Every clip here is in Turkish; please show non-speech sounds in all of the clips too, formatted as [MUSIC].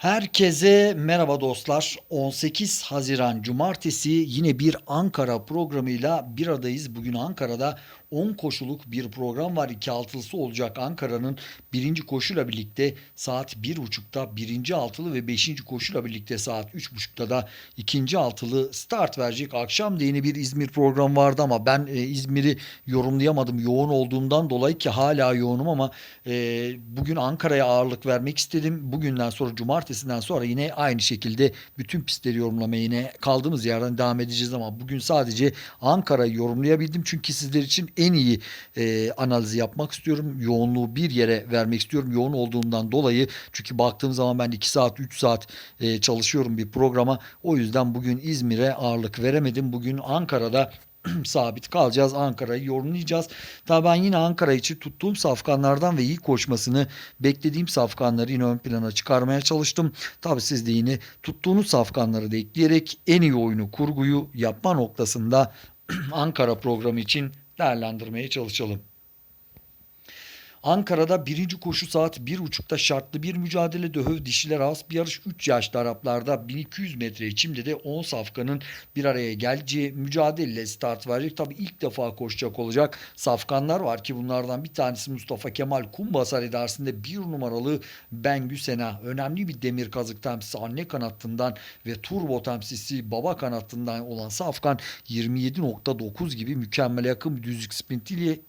Herkese merhaba dostlar. 18 Haziran Cumartesi yine bir Ankara programıyla bir adayız. Bugün Ankara'da 10 koşuluk bir program var. İki altılısı olacak Ankara'nın birinci koşuyla birlikte saat 1.30'da birinci altılı ve beşinci koşuyla birlikte saat 3.30'da da ikinci altılı start verecek. Akşam da yine bir İzmir programı vardı ama ben e, İzmir'i yorumlayamadım yoğun olduğumdan dolayı ki hala yoğunum ama e, bugün Ankara'ya ağırlık vermek istedim. Bugünden sonra cumartesinden sonra yine aynı şekilde bütün pistleri yorumlamaya yine kaldığımız yerden devam edeceğiz ama bugün sadece Ankara'yı yorumlayabildim. Çünkü sizler için en iyi e, analizi yapmak istiyorum. Yoğunluğu bir yere vermek istiyorum. Yoğun olduğundan dolayı çünkü baktığım zaman ben 2 saat 3 saat e, çalışıyorum bir programa. O yüzden bugün İzmir'e ağırlık veremedim. Bugün Ankara'da [CLEARS THROAT] sabit kalacağız. Ankara'yı yorumlayacağız. Tabii ben yine Ankara için tuttuğum safkanlardan ve iyi koşmasını beklediğim safkanları yine ön plana çıkarmaya çalıştım. Tabii siz de yine tuttuğunuz safkanları da ekleyerek en iyi oyunu kurguyu yapma noktasında [CLEARS THROAT] Ankara programı için değerlendirmeye çalışalım. Ankara'da birinci koşu saat 1.30'da şartlı bir mücadele döhöv dişiler az bir yarış 3 yaşlı Araplarda 1200 metre içimde de 10 safkanın bir araya geleceği mücadeleyle start verecek. Tabi ilk defa koşacak olacak safkanlar var ki bunlardan bir tanesi Mustafa Kemal Kumbasar idaresinde bir numaralı Bengü Sena. Önemli bir demir kazık temsilcisi anne kanatından ve turbo temsilcisi baba kanatından olan safkan 27.9 gibi mükemmel yakın bir düzlük sprintiyle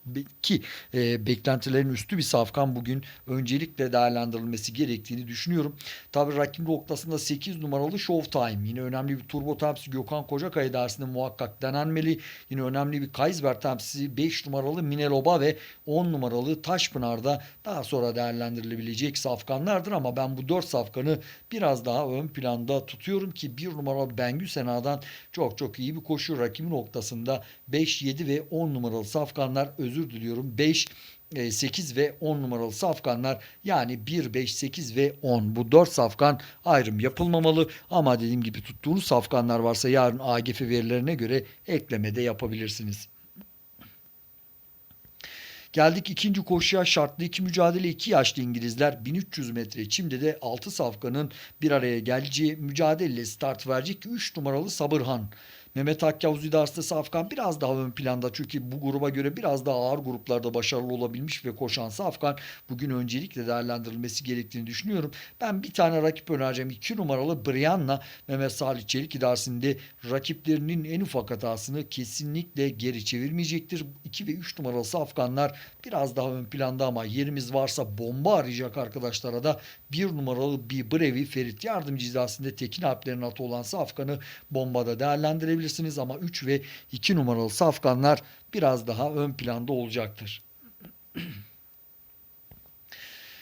ki e, beklentilerin üstü bir safkan bugün öncelikle değerlendirilmesi gerektiğini düşünüyorum. Tabii rakip noktasında 8 numaralı Showtime. Yine önemli bir turbo temsilcisi Gökhan Kocakaya dersinde muhakkak denenmeli. Yine önemli bir Kaysberg temsilcisi 5 numaralı Mineloba ve 10 numaralı Taşpınar'da daha sonra değerlendirilebilecek safkanlardır ama ben bu 4 safkanı biraz daha ön planda tutuyorum ki 1 numaralı Bengü Sena'dan çok çok iyi bir koşu rakibi noktasında 5, 7 ve 10 numaralı safkanlar özür diliyorum 5 8 ve 10 numaralı safkanlar yani 1, 5, 8 ve 10 bu 4 safkan ayrım yapılmamalı ama dediğim gibi tuttuğunuz safkanlar varsa yarın AGF verilerine göre ekleme de yapabilirsiniz. Geldik ikinci koşuya şartlı iki mücadele iki yaşlı İngilizler 1300 metre çimde de 6 safkanın bir araya geleceği mücadeleyle start verecek 3 numaralı Sabırhan. Mehmet Akyavuz idaresinde Safkan biraz daha ön planda çünkü bu gruba göre biraz daha ağır gruplarda başarılı olabilmiş ve koşan Safkan bugün öncelikle değerlendirilmesi gerektiğini düşünüyorum. Ben bir tane rakip önereceğim. 2 numaralı Brianna Mehmet Salih Çelik idaresinde rakiplerinin en ufak hatasını kesinlikle geri çevirmeyecektir. 2 ve 3 numaralı Safkanlar biraz daha ön planda ama yerimiz varsa bomba arayacak arkadaşlara da 1 numaralı bir Brevi Ferit Yardımcı idaresinde Tekin Alplerin atı olan Safkan'ı bombada değerlendirebilirsiniz ama 3 ve 2 numaralı safkanlar biraz daha ön planda olacaktır. [CLEARS THROAT]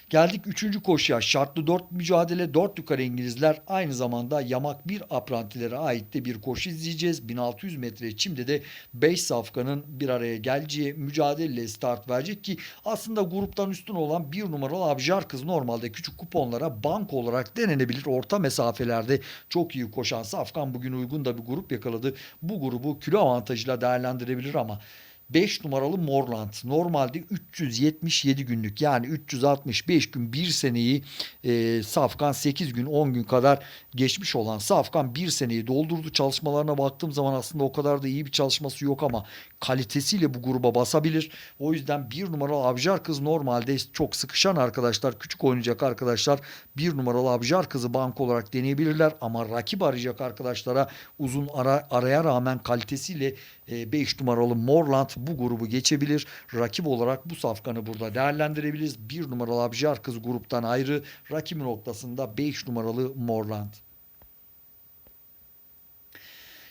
Geldik 3. koşuya. Şartlı 4 mücadele 4 yukarı İngilizler aynı zamanda yamak bir aprantilere ait de bir koşu izleyeceğiz. 1600 metre çimde de 5 safkanın bir araya geleceği mücadeleyle start verecek ki aslında gruptan üstün olan 1 numaralı Abjar kız normalde küçük kuponlara bank olarak denenebilir. Orta mesafelerde çok iyi koşan safkan bugün uygun da bir grup yakaladı. Bu grubu kilo avantajıyla değerlendirebilir ama 5 numaralı Morland normalde 377 günlük yani 365 gün bir seneyi e, Safkan 8 gün 10 gün kadar geçmiş olan Safkan bir seneyi doldurdu. Çalışmalarına baktığım zaman aslında o kadar da iyi bir çalışması yok ama kalitesiyle bu gruba basabilir. O yüzden bir numaralı Abjar kız normalde çok sıkışan arkadaşlar küçük oynayacak arkadaşlar bir numaralı Abjar kızı bank olarak deneyebilirler ama rakip arayacak arkadaşlara uzun ara, araya rağmen kalitesiyle 5 numaralı Morland bu grubu geçebilir. Rakip olarak bu safkanı burada değerlendirebiliriz. 1 numaralı Abjar kız gruptan ayrı. Rakibi noktasında 5 numaralı Morland.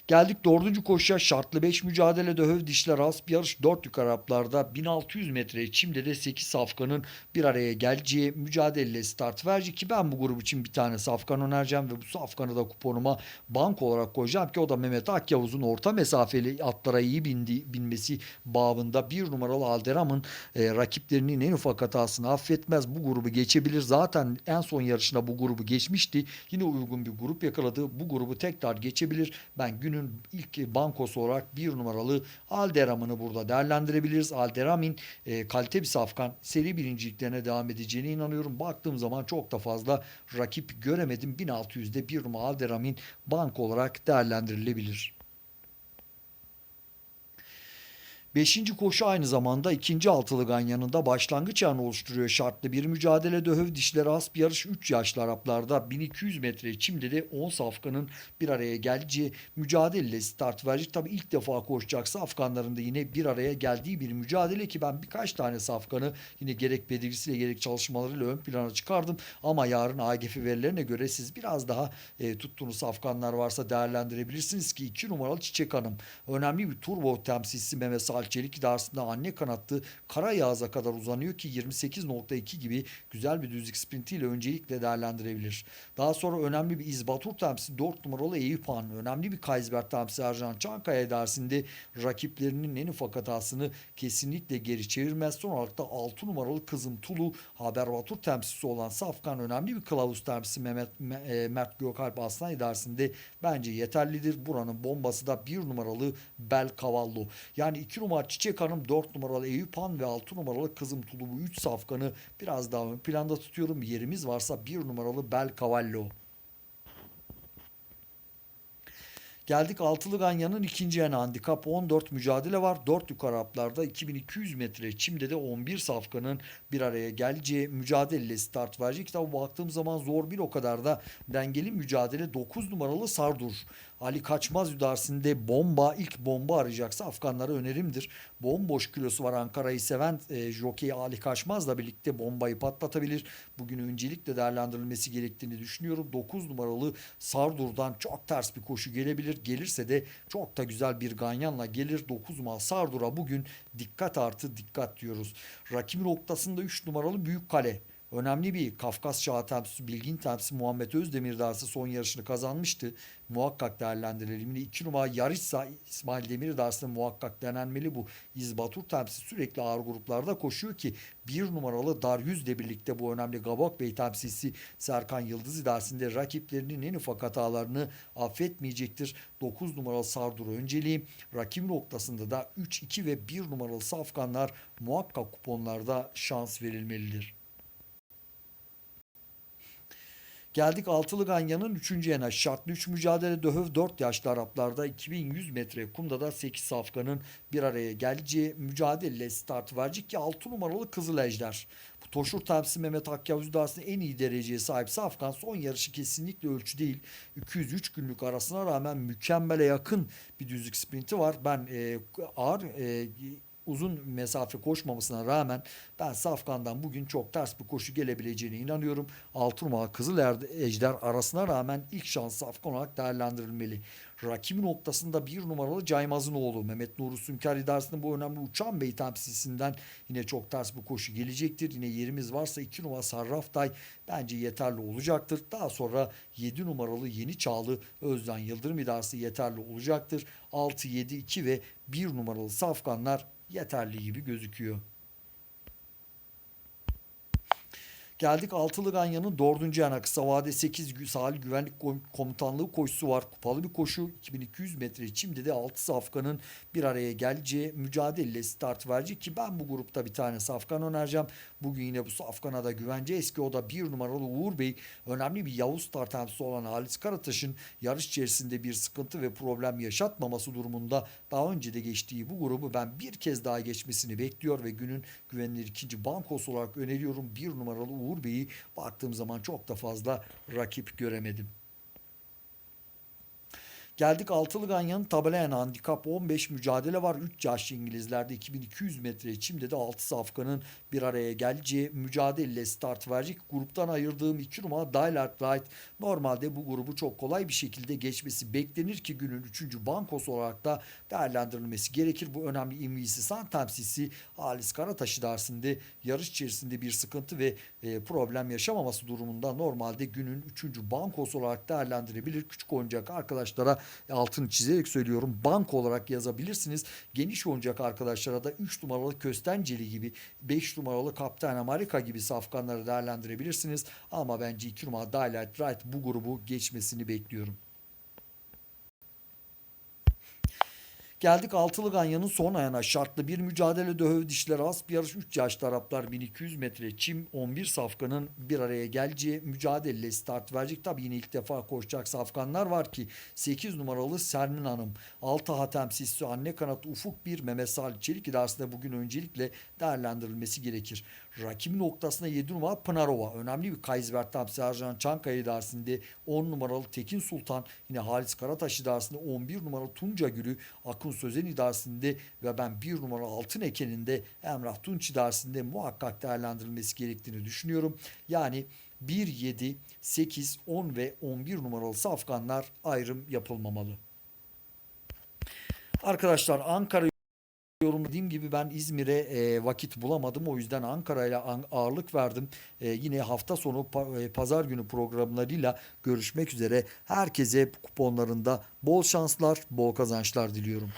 Geldik dördüncü koşuya. Şartlı 5 mücadele döhöv dişler bir yarış 4 yukarı Araplarda 1600 metre çimde de 8 safkanın bir araya geleceği mücadeleyle start verecek ki ben bu grup için bir tane safkan önereceğim ve bu safkanı da kuponuma bank olarak koyacağım ki o da Mehmet Akyavuz'un orta mesafeli atlara iyi bindi, binmesi babında bir numaralı Alderam'ın e, rakiplerinin en ufak hatasını affetmez. Bu grubu geçebilir. Zaten en son yarışında bu grubu geçmişti. Yine uygun bir grup yakaladı. Bu grubu tekrar geçebilir. Ben günün günün ilk bankosu olarak bir numaralı Alderam'ını burada değerlendirebiliriz. Alderamin e, kalite bir safkan seri birinciliklerine devam edeceğine inanıyorum. Baktığım zaman çok da fazla rakip göremedim. 1600'de bir numara Alderamin bank olarak değerlendirilebilir. Beşinci koşu aynı zamanda ikinci altılı ganyanında başlangıç anı oluşturuyor şartlı bir mücadele döhöv dişleri az bir yarış 3 yaşlı Araplarda 1200 metre çimde de 10 safkanın bir araya geleceği mücadele start verecek. Tabi ilk defa koşacaksa Afganların da yine bir araya geldiği bir mücadele ki ben birkaç tane safkanı yine gerek bedirisiyle gerek çalışmalarıyla ön plana çıkardım. Ama yarın AGF verilerine göre siz biraz daha e, tuttuğunuz safkanlar varsa değerlendirebilirsiniz ki 2 numaralı Çiçek Hanım önemli bir turbo temsilcisi Mehmet Salih Çelik idaresinde anne kanatlı kara yağıza kadar uzanıyor ki 28.2 gibi güzel bir düzlük sprintiyle öncelikle değerlendirebilir. Daha sonra önemli bir İzbatur temsilcisi 4 numaralı Eyüp Han, önemli bir Kaysberg temsilcisi Ercan Çankaya idaresinde rakiplerinin en ufak hatasını kesinlikle geri çevirmez. Son olarak da 6 numaralı Kızım Tulu Haberbatur temsilcisi olan Safkan önemli bir kılavuz temsilcisi Mehmet e, Mert Gökalp Aslan idaresinde bence yeterlidir. Buranın bombası da 1 numaralı Bel Cavallo. Yani 2 numara Çiçek Hanım, 4 numaralı Eyüp Han ve 6 numaralı Kızım Tulu bu 3 safkanı biraz daha ön planda tutuyorum. Yerimiz varsa 1 numaralı Bel Cavallo. Geldik altılı ganyanın ikinci yana handikap 14 mücadele var. 4 yukarı haplarda 2200 metre çimde de 11 safkanın bir araya geleceği mücadele start verecek. Tabi baktığım zaman zor bir o kadar da dengeli mücadele 9 numaralı Sardur. Ali Kaçmaz idaresinde bomba ilk bomba arayacaksa Afganlara önerimdir. Bomboş kilosu var Ankara'yı seven e, jockey Ali Kaçmaz'la birlikte bombayı patlatabilir. Bugün öncelikle değerlendirilmesi gerektiğini düşünüyorum. 9 numaralı Sardur'dan çok ters bir koşu gelebilir. Gelirse de çok da güzel bir ganyanla gelir. 9 numaralı Sardur'a bugün dikkat artı dikkat diyoruz. Rakibin noktasında 3 numaralı Büyük Kale. Önemli bir Kafkas Şahı temsilcisi, bilgin temsilcisi Muhammed Özdemir dersi son yarışını kazanmıştı. Muhakkak değerlendirelim. Yine 2 numara yarışsa İsmail Demir dersinde muhakkak denenmeli bu. İzbatur temsilcisi sürekli ağır gruplarda koşuyor ki bir numaralı Daryüz'le birlikte bu önemli Gabok Bey temsilcisi Serkan Yıldız dersinde rakiplerinin en ufak hatalarını affetmeyecektir. 9 numaralı Sardur önceliği. Rakip noktasında da 3, 2 ve 1 numaralı Safkanlar muhakkak kuponlarda şans verilmelidir. Geldik altılı ganyanın 3. yana. Şartlı 3 mücadele döhöv 4 yaşlı Araplarda 2100 metre kumda da 8 safkanın bir araya geleceği mücadele start verecek ki 6 numaralı Kızıl Ejder. Bu Toşur temsilcisi Mehmet Akyavuz aslında en iyi dereceye sahip Safkan son yarışı kesinlikle ölçü değil. 203 günlük arasına rağmen mükemmele yakın bir düzlük sprinti var. Ben e, ağır e, uzun mesafe koşmamasına rağmen ben Safkan'dan bugün çok ters bir koşu gelebileceğine inanıyorum. Altı numara Kızıl Ejder arasına rağmen ilk şans Safkan olarak değerlendirilmeli. Rakibi noktasında bir numaralı Caymaz'ın oğlu Mehmet Nuri Sümker idaresinin bu önemli Uçan Bey temsilcisinden yine çok ters bir koşu gelecektir. Yine yerimiz varsa iki numara Sarraftay bence yeterli olacaktır. Daha sonra 7 numaralı Yeni Çağlı Özden Yıldırım idaresi yeterli olacaktır. 6, 7, 2 ve 1 numaralı Safkanlar yeterli gibi gözüküyor. Geldik Altılı Ganyan'ın dördüncü yana kısa vade 8 sahil güvenlik komutanlığı koşusu var. Kupalı bir koşu 2200 metre Şimdi de 6 safkanın bir araya geleceği mücadele start verecek ki ben bu grupta bir tane safkan önereceğim. Bugün yine bu safkana da güvence eski o da bir numaralı Uğur Bey önemli bir Yavuz startemsi olan Halis Karataş'ın yarış içerisinde bir sıkıntı ve problem yaşatmaması durumunda daha önce de geçtiği bu grubu ben bir kez daha geçmesini bekliyor ve günün güvenilir ikinci bankosu olarak öneriyorum. Bir numaralı Uğur Bey'i baktığım zaman çok da fazla rakip göremedim. Geldik Altılı Ganyan'ın tabelayan handikap 15 mücadele var. 3 yaşlı İngilizlerde 2200 metre çimde de 6 safkanın bir araya geleceği mücadele start verecek. Gruptan ayırdığım 2 numara Daylight Light normalde bu grubu çok kolay bir şekilde geçmesi beklenir ki günün 3. bankosu olarak da değerlendirilmesi gerekir. Bu önemli imvisi san temsilcisi Halis Karataş dersinde yarış içerisinde bir sıkıntı ve e, problem yaşamaması durumunda normalde günün 3. bankosu olarak değerlendirebilir. Küçük oyuncak arkadaşlara altını çizerek söylüyorum. Bank olarak yazabilirsiniz. Geniş oyuncak arkadaşlara da 3 numaralı Köstenceli gibi 5 numaralı Kaptan Amerika gibi safkanları değerlendirebilirsiniz. Ama bence 2 numara Daylight Right bu grubu geçmesini bekliyorum. Geldik altılı ganyanın son ayağına. Şartlı bir mücadele döhöv dişler az bir yarış 3 yaşlı Araplar 1200 metre çim 11 safkanın bir araya geleceği mücadele start verecek. Tabii yine ilk defa koşacak safkanlar var ki 8 numaralı Sermin Hanım 6 Hatem Sissi anne kanat Ufuk bir Mehmet Salih Çelik idaresinde bugün öncelikle değerlendirilmesi gerekir. Rakibi noktasında 7 numara Pınarova. Önemli bir Kaysbert Tamsi Çankaya idaresinde 10 numaralı Tekin Sultan yine Halis Karataş idaresinde 11 numaralı Tunca Gülü Akın Sözen idaresinde ve ben 1 numara Altın Eken'inde Emrah Tunç idaresinde muhakkak değerlendirilmesi gerektiğini düşünüyorum. Yani 1, 7, 8, 10 ve 11 numaralı safkanlar ayrım yapılmamalı. Arkadaşlar Ankara yorum dediğim gibi ben İzmir'e e, vakit bulamadım. O yüzden Ankara'yla an- ağırlık verdim. E, yine hafta sonu pa- e, pazar günü programlarıyla görüşmek üzere. Herkese kuponlarında bol şanslar, bol kazançlar diliyorum.